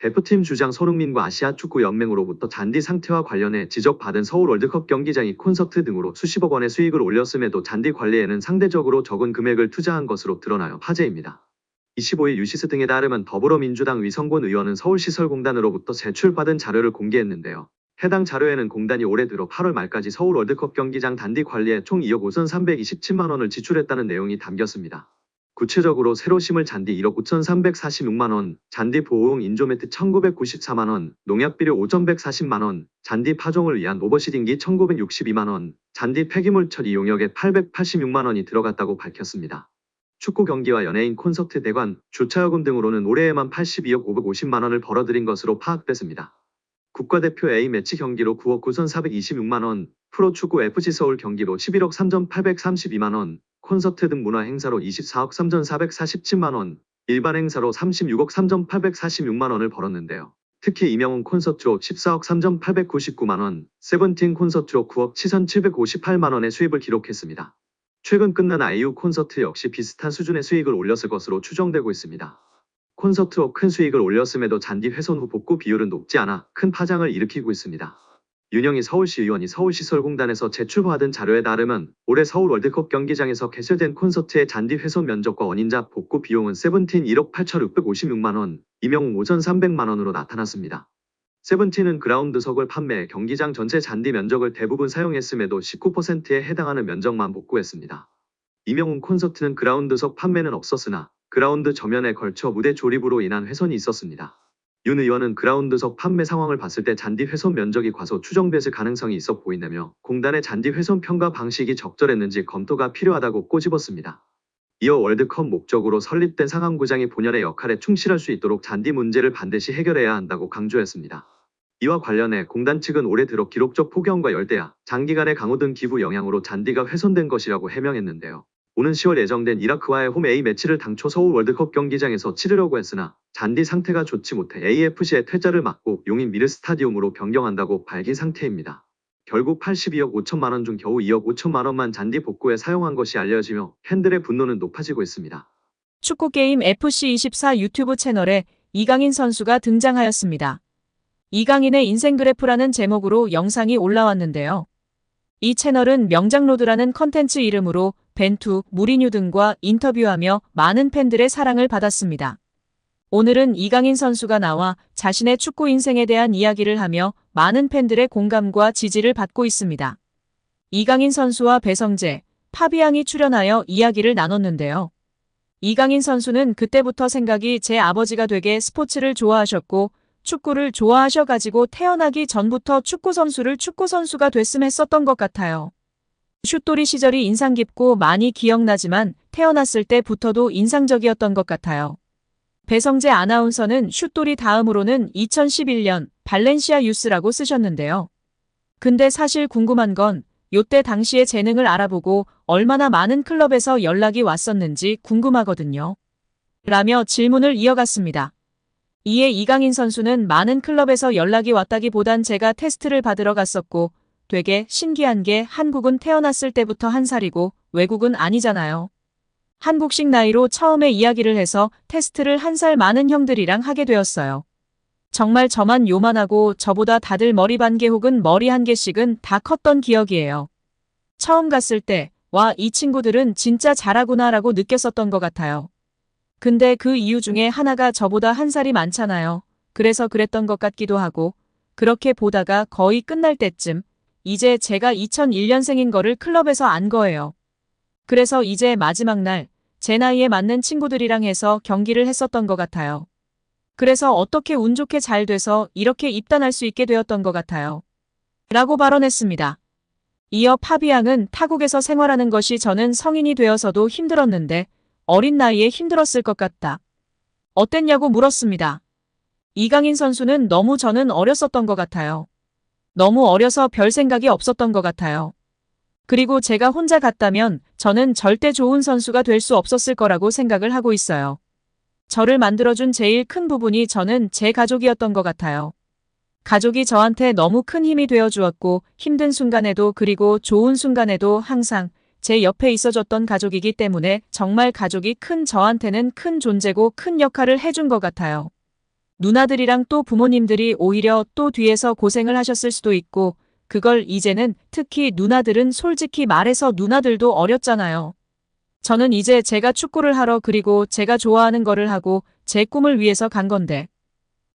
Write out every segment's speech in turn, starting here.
대표팀 주장 손흥민과 아시아 축구 연맹으로부터 잔디 상태와 관련해 지적받은 서울 월드컵 경기장이 콘서트 등으로 수십억 원의 수익을 올렸음에도 잔디 관리에는 상대적으로 적은 금액을 투자한 것으로 드러나요 화제입니다. 25일 유시스 등에 따르면 더불어민주당 위성곤 의원은 서울시설공단으로부터 제출받은 자료를 공개했는데요. 해당 자료에는 공단이 올해 들어 8월 말까지 서울 월드컵 경기장 단디 관리에 총 2억 5,327만 원을 지출했다는 내용이 담겼습니다. 구체적으로 새로 심을 잔디 1억 9,346만 원, 잔디 보호용 인조매트 1,994만 원, 농약비료 5,140만 원, 잔디 파종을 위한 오버시딩기 1,962만 원, 잔디 폐기물 처리 용역에 886만 원이 들어갔다고 밝혔습니다. 축구 경기와 연예인 콘서트 대관, 주차요금 등으로는 올해에만 82억 550만 원을 벌어들인 것으로 파악됐습니다. 국가대표 A매치 경기로 9억 9,426만 원, 프로축구 FC 서울 경기로 11억 3,832만 원, 콘서트 등 문화 행사로 24억 3,447만 원, 일반 행사로 36억 3,846만 원을 벌었는데요. 특히 이명훈 콘서트로 14억 3,899만 원, 세븐틴 콘서트로 9억 7,758만 원의 수입을 기록했습니다. 최근 끝난 아이유 콘서트 역시 비슷한 수준의 수익을 올렸을 것으로 추정되고 있습니다. 콘서트로 큰 수익을 올렸음에도 잔디 훼손 후 복구 비율은 높지 않아 큰 파장을 일으키고 있습니다. 윤영희 서울시 의원이 서울시설공단에서 제출받은 자료에 따르면 올해 서울 월드컵 경기장에서 개설된 콘서트의 잔디 훼손 면적과 원인자 복구 비용은 세븐틴 1억 8,656만 원, 이명웅 5,300만 원으로 나타났습니다. 세븐틴은 그라운드석을 판매, 경기장 전체 잔디 면적을 대부분 사용했음에도 19%에 해당하는 면적만 복구했습니다. 이명웅 콘서트는 그라운드석 판매는 없었으나 그라운드 저면에 걸쳐 무대 조립으로 인한 훼손이 있었습니다. 윤 의원은 그라운드석 판매 상황을 봤을 때 잔디 훼손 면적이 과소 추정됐을 가능성이 있어 보인다며 공단의 잔디 훼손 평가 방식이 적절했는지 검토가 필요하다고 꼬집었습니다. 이어 월드컵 목적으로 설립된 상암구장이 본연의 역할에 충실할 수 있도록 잔디 문제를 반드시 해결해야 한다고 강조했습니다. 이와 관련해 공단 측은 올해 들어 기록적 폭염과 열대야, 장기간의 강우 등 기후 영향으로 잔디가 훼손된 것이라고 해명했는데요. 오는 10월 예정된 이라크와의 홈 A 매치를 당초 서울 월드컵 경기장에서 치르려고 했으나 잔디 상태가 좋지 못해 AFC의 퇴짜를 막고 용인 미르 스타디움으로 변경한다고 밝힌 상태입니다. 결국 82억 5천만 원 중 겨우 2억 5천만 원만 잔디 복구에 사용한 것이 알려지며 팬들의 분노는 높아지고 있습니다. 축구 게임 FC24 유튜브 채널에 이강인 선수가 등장하였습니다. 이강인의 인생 그래프라는 제목으로 영상이 올라왔는데요. 이 채널은 명장로드라는 컨텐츠 이름으로 벤투, 무리뉴 등과 인터뷰하며 많은 팬들의 사랑을 받았습니다. 오늘은 이강인 선수가 나와 자신의 축구 인생에 대한 이야기를 하며 많은 팬들의 공감과 지지를 받고 있습니다. 이강인 선수와 배성재, 파비앙이 출연하여 이야기를 나눴는데요. 이강인 선수는 그때부터 생각이 제 아버지가 되게 스포츠를 좋아하셨고 축구를 좋아하셔가지고 태어나기 전부터 축구선수를 축구선수가 됐음 했었던 것 같아요. 슛돌이 시절이 인상 깊고 많이 기억나지만 태어났을 때부터도 인상적이었던 것 같아요. 배성재 아나운서는 슛돌이 다음으로는 2011년 발렌시아 유스라고 쓰셨는데요. 근데 사실 궁금한 건 요때 당시의 재능을 알아보고 얼마나 많은 클럽에서 연락이 왔었는지 궁금하거든요. 라며 질문을 이어갔습니다. 이에 이강인 선수는 많은 클럽에서 연락이 왔다기보단 제가 테스트를 받으러 갔었고 되게 신기한 게 한국은 태어났을 때부터 한 살이고 외국은 아니잖아요. 한국식 나이로 처음에 이야기를 해서 테스트를 한 살 많은 형들이랑 하게 되었어요. 정말 저만 요만하고 저보다 다들 머리 반 개 혹은 머리 한 개씩은 다 컸던 기억이에요. 처음 갔을 때, 와, 이 친구들은 진짜 잘하구나 라고 느꼈었던 것 같아요. 근데 그 이유 중에 하나가 저보다 한 살이 많잖아요. 그래서 그랬던 것 같기도 하고, 그렇게 보다가 거의 끝날 때쯤, 이제 제가 2001년생인 거를 클럽에서 안 거예요. 그래서 이제 마지막 날, 제 나이에 맞는 친구들이랑 해서 경기를 했었던 것 같아요. 그래서 어떻게 운 좋게 잘 돼서 이렇게 입단할 수 있게 되었던 것 같아요. 라고 발언했습니다. 이어 파비앙은 타국에서 생활하는 것이 저는 성인이 되어서도 힘들었는데 어린 나이에 힘들었을 것 같다. 어땠냐고 물었습니다. 이강인 선수는 너무 저는 어렸었던 것 같아요. 너무 어려서 별 생각이 없었던 것 같아요. 그리고 제가 혼자 갔다면 저는 절대 좋은 선수가 될 수 없었을 거라고 생각을 하고 있어요. 저를 만들어준 제일 큰 부분이 저는 제 가족이었던 것 같아요. 가족이 저한테 너무 큰 힘이 되어 주었고 힘든 순간에도 그리고 좋은 순간에도 항상 제 옆에 있어줬던 가족이기 때문에 정말 가족이 큰 저한테는 큰 존재고 큰 역할을 해준 것 같아요. 누나들이랑 또 부모님들이 오히려 또 뒤에서 고생을 하셨을 수도 있고, 그걸 이제는 특히 누나들은 솔직히 말해서 누나들도 어렸잖아요. 저는 이제 제가 축구를 하러 그리고 제가 좋아하는 거를 하고 제 꿈을 위해서 간 건데.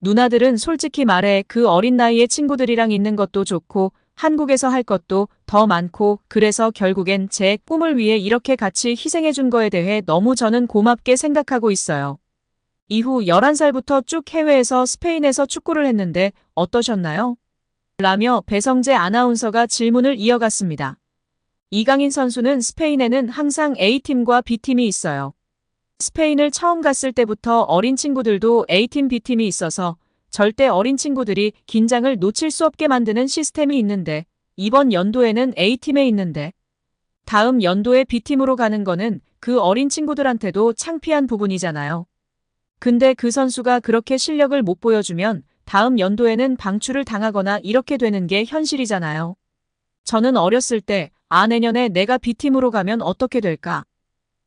누나들은 솔직히 말해 그 어린 나이에 친구들이랑 있는 것도 좋고 한국에서 할 것도 더 많고 그래서 결국엔 제 꿈을 위해 이렇게 같이 희생해 준 거에 대해 너무 저는 고맙게 생각하고 있어요. 이후 11살부터 쭉 해외에서 스페인에서 축구를 했는데 어떠셨나요? 라며 배성재 아나운서가 질문을 이어갔습니다. 이강인 선수는 스페인에는 항상 A팀과 B팀이 있어요. 스페인을 처음 갔을 때부터 어린 친구들도 A팀, B팀이 있어서 절대 어린 친구들이 긴장을 놓칠 수 없게 만드는 시스템이 있는데 이번 연도에는 A팀에 있는데 다음 연도에 B팀으로 가는 거는 그 어린 친구들한테도 창피한 부분이잖아요. 근데 그 선수가 그렇게 실력을 못 보여주면 다음 연도에는 방출을 당하거나 이렇게 되는 게 현실이잖아요. 저는 어렸을 때, 아, 내년에 내가 B팀으로 가면 어떻게 될까?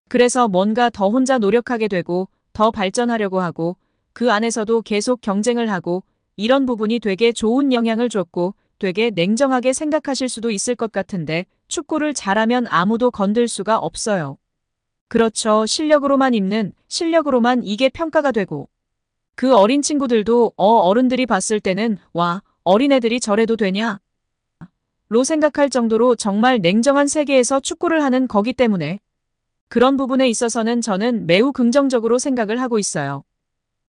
그래서 뭔가 더 혼자 노력하게 되고, 더 발전하려고 하고, 그 안에서도 계속 경쟁을 하고, 이런 부분이 되게 좋은 영향을 줬고, 되게 냉정하게 생각하실 수도 있을 것 같은데, 축구를 잘하면 아무도 건들 수가 없어요. 그렇죠. 실력으로만 있는, 실력으로만 이게 평가가 되고. 그 어린 친구들도 어 어른들이 봤을 때는 와 어린애들이 저래도 되냐? 로 생각할 정도로 정말 냉정한 세계에서 축구를 하는 거기 때문에 그런 부분에 있어서는 저는 매우 긍정적으로 생각을 하고 있어요.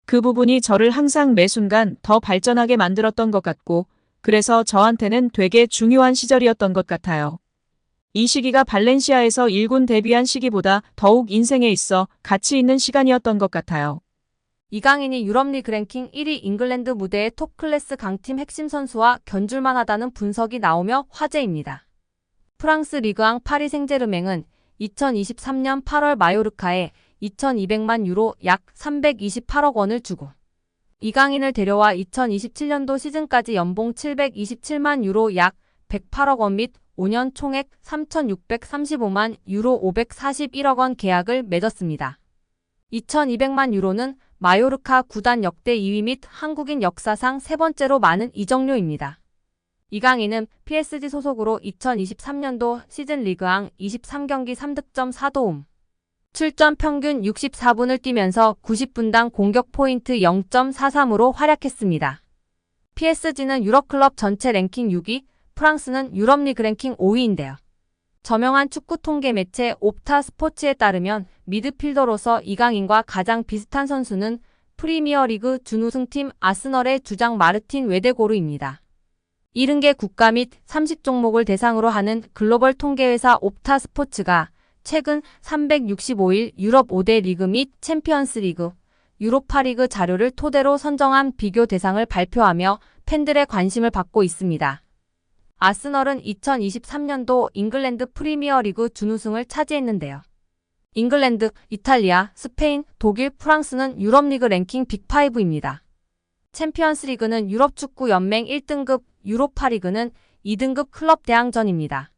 그 부분이 저를 항상 매 순간 더 발전하게 만들었던 것 같고 그래서 저한테는 되게 중요한 시절이었던 것 같아요. 이 시기가 발렌시아에서 1군 데뷔한 시기보다 더욱 인생에 있어 가치 있는 시간이었던 것 같아요. 이강인이 유럽리그 랭킹 1위 잉글랜드 무대의 톱클래스 강팀 핵심 선수와 견줄만하다는 분석이 나오며 화제입니다. 프랑스 리그앙 파리 생제르맹은 2023년 8월 마요르카에 2200만 유로 약 328억 원을 주고 이강인을 데려와 2027년도 시즌까지 연봉 727만 유로 약 108억 원 및 5년 총액 3,635만 유로 541억 원 계약을 맺었습니다. 2,200만 유로는 마요르카 구단 역대 2위 및 한국인 역사상 세 번째로 많은 이적료입니다. 이강인은 PSG 소속으로 2023년도 시즌 리그왕 23경기 3득점 4도움, 출전 평균 64분을 뛰면서 90분당 공격 포인트 0.43으로 활약했습니다. PSG는 유럽클럽 전체 랭킹 6위, 프랑스는 유럽리그 랭킹 5위인데요. 저명한 축구 통계 매체 옵타 스포츠에 따르면 미드필더로서 이강인과 가장 비슷한 선수는 프리미어리그 준우승팀 아스널의 주장 마르틴 웨데고르입니다. 70개 국가 및 30종목을 대상으로 하는 글로벌 통계회사 옵타 스포츠가 최근 365일 유럽 5대 리그 및 챔피언스 리그, 유로파 리그 자료를 토대로 선정한 비교 대상을 발표하며 팬들의 관심을 받고 있습니다. 아스널은 2023년도 잉글랜드 프리미어리그 준우승을 차지했는데요. 잉글랜드, 이탈리아, 스페인, 독일, 프랑스는 유럽리그 랭킹 빅5입니다. 챔피언스 리그는 유럽 축구 연맹 1등급, 유로파 리그는 2등급 클럽 대항전입니다.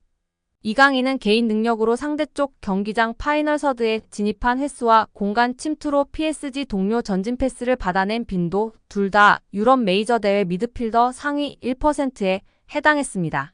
이강인은 개인 능력으로 상대 쪽 경기장 파이널 서드에 진입한 횟수와 공간 침투로 PSG 동료 전진 패스를 받아낸 빈도 둘 다 유럽 메이저 대회 미드필더 상위 1%에 해당했습니다.